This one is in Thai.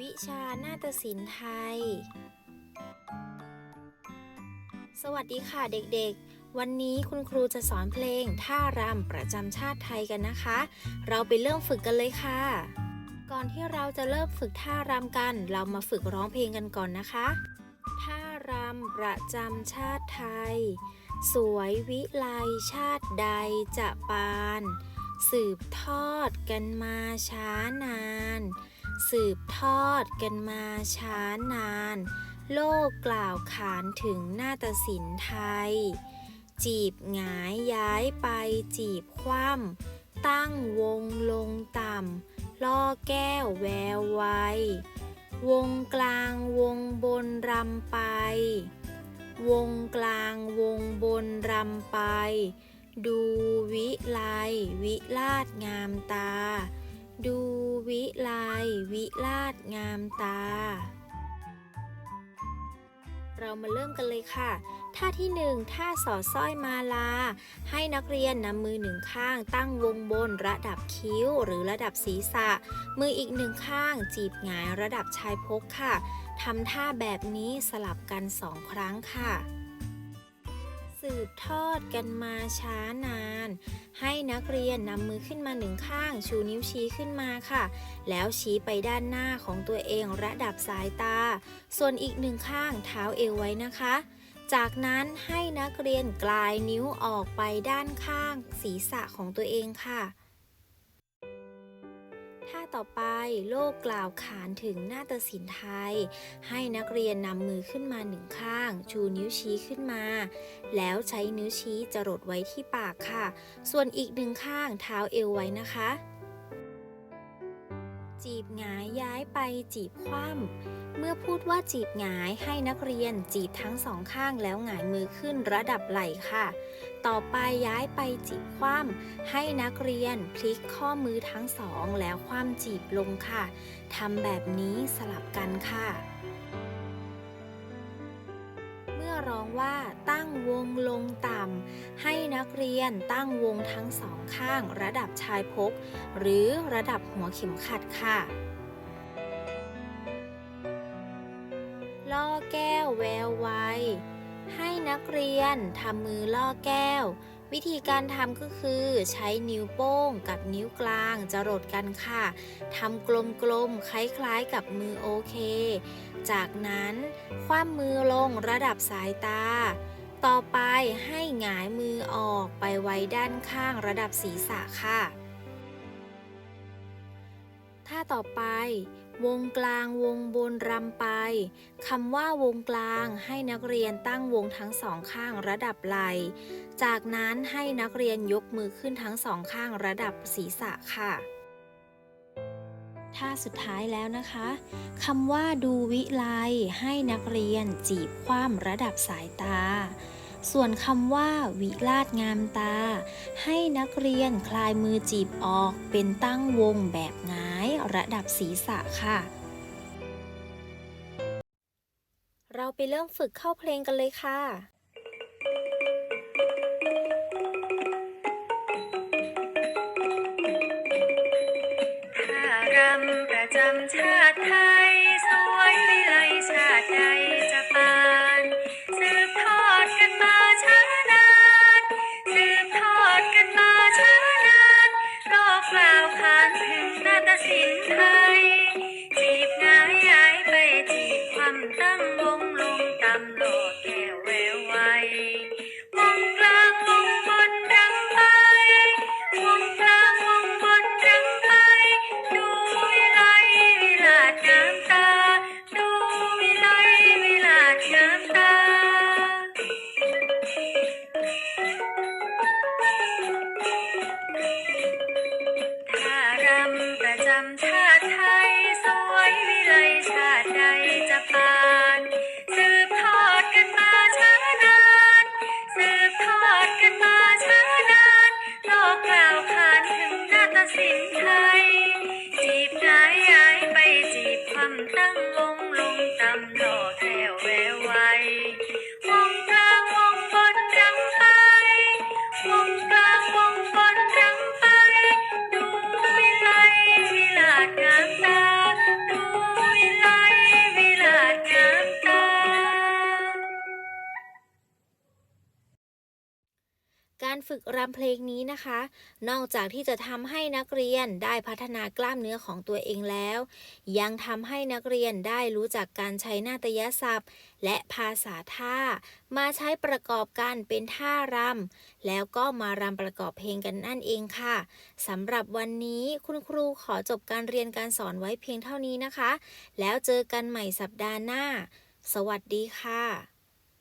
วิชานาฏศิลป์ไทย สวัสดีค่ะเด็กๆ วันนี้คุณครูจะสอนเพลงท่ารำประจำชาติไทยกันนะคะ เราไปเริ่มฝึกกันเลยค่ะ ก่อนที่เราจะเริ่มฝึกท่ารำกัน เรามาฝึกร้องเพลงกันก่อนนะคะ ท่ารำประจำชาติไทย สวยวิไลชาติใดจะปาน สืบทอดกันมาช้านาน สืบทอดกันมาช้านาน โลกกล่าวขานถึงนาฏศิลป์ไทย จีบหงายย้ายไปจีบคว่ำตั้งวงลงต่ำล่อแก้วแววไววงกลางวงบนรำไป วงกลางวงบนรำไป ดูวิไลวิลาดงามตา ดูวิไลวิลาดงามตา เรามาเริ่มกันเลยค่ะ ท่าที่หนึ่งท่าสอดสร้อยมาลา ให้นักเรียนนำมือหนึ่งข้าง ตั้งวงบนระดับคิ้วหรือระดับศีรษะ มืออีกหนึ่งข้าง จีบหงายระดับชายพกค่ะทำท่าแบบนี้สลับกันสองครั้งค่ะ สืบทอดกันมาช้านาน ให้นักเรียนนำมือขึ้นมาหนึ่งข้าง ชูนิ้วชี้ขึ้นมาค่ะ แล้วชี้ไปด้านหน้าของตัวเองระดับสายตา ส่วนอีกหนึ่งข้างเท้าเอวไว้นะคะ จากนั้นให้นักเรียนกลายนิ้วออกไปด้านข้างศีรษะของตัวเองค่ะ ท่าต่อไปโลกกล่าวขานถึงหน้าตศิลป์ไทย ให้นักเรียนนำมือขึ้นมาหนึ่งข้าง ชูนิ้วชี้ขึ้นมา แล้วใช้นิ้วชี้จรดไว้ที่ปากค่ะ ส่วนอีกหนึ่งข้างเท้าเอวไว้นะคะ จีบหงายย้ายไปจีบคว่ำเมื่อพูดว่าจีบหงายให้นักเรียนจีบทั้งสองข้างแล้วหงายมือขึ้นระดับไหล่ค่ะ ต่อไปย้ายไปจีบคว่ำให้นักเรียนพลิกข้อมือทั้งสองแล้วคว่ำจีบลงค่ะทำแบบนี้สลับกันค่ะ ร้องว่าตั้งวงลงต่ำให้นักเรียนตั้งวงทั้งสองข้าง ระดับชายพก หรือระดับหัวเข็มขัดค่ะล่อแก้วแววไวให้นักเรียนทำมือล่อแก้ว วิธีการทำก็คือใช้นิ้วโป้งกับนิ้วกลางจรดกันค่ะทำกลมๆคล้ายๆกับมือโอเค จากนั้นคว่ำมือลงระดับสายตา ต่อไปให้หงายมือออกไปไว้ด้านข้างระดับศีรษะค่ะ ท่าต่อไป วงกลางวงบนรำไปคำว่าวงกลางให้นักเรียนตั้งวงทั้งสองข้างระดับไหล่จากนั้นให้นักเรียนยกมือขึ้นทั้งสองข้างระดับศีรษะค่ะท่าสุดท้ายแล้วนะคะคำว่าดูวิไลให้นักเรียนจีบคว่ำระดับสายตา ส่วนคำว่า วิลาดงามตา ให้นักเรียนคลายมือจีบออกเป็นตั้งวงแบบงาย ระดับศีรษะค่ะ เราไปเริ่มฝึกเข้าเพลงกันเลยค่ะท่ารำประจำชา การฝึกรำเพลงนี้นะคะ นอกจากที่จะทำให้นักเรียนได้พัฒนากล้ามเนื้อของตัวเองแล้ว ยังทำให้นักเรียนได้รู้จักการใช้นาฏยศัพท์ และภาษาท่า มาใช้ประกอบกันเป็นท่ารำแล้วก็มารำประกอบเพลงกันนั่นเองค่ะสำหรับวันนี้คุณครูขอจบการเรียนการสอนไว้เพียงเท่านี้นะคะ แล้วเจอกันใหม่สัปดาห์หน้า สวัสดีค่ะ